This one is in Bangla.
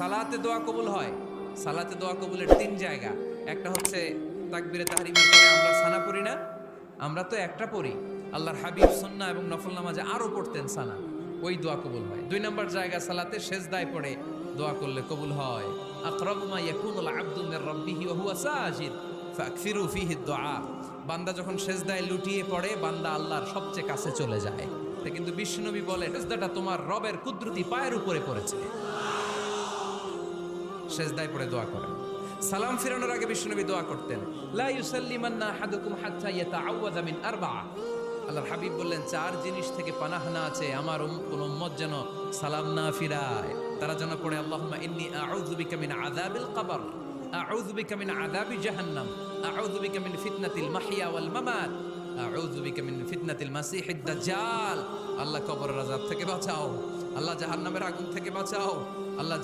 সালাতে দোয়া কবুল হয়। সালাতে দোয়া কবুলের তিন জায়গা। একটা হচ্ছে তাকবিরে তাহরিমের পরে আমরা সানা পড়ি না। আমরা তো একটা পড়ি। আল্লাহর হাবিব সুন্নাহ এবং নফল নামাজে আরও পড়তেন সানা। ওই দোয়া কবুল হয়। দুই নম্বর জায়গা সালাতে সেজদায় পড়ে। দোয়া করলে কবুল হয়। আকরাবু মা ইয়াকুনুল আবদু মির রাব্বিহি ওয়া হুয়া সাজিদ। ফাকফিরু ফিহি দুআ বান্দা যখন সেজদায় লুটিয়ে পড়ে, বান্দা আল্লাহর সবচেয়ে কাছে চলে যায়। কিন্তু বিশ্বনবী বলে সেজদাটা তোমার রবের কুদরতি পায়ের উপরে পড়েছে। সেজদায় পড়ে দোয়া করেন। সালাম ফিরানোর আগে বিশ্বনবী দোয়া করতেন আল্লাহর হাবিব বললেন, চার জিনিস থেকে পানাহানা আছে, আমার কোন উম্মত যেন সালাম না ফিরায়। তারা যেন পড়ে, আল্লাহুম্মা ইন্নী কবর। আউযু থেকে বাঁচাও। আল্লাহ জাহান্নামের আগুন থেকে বাঁচাও। আল্লাহ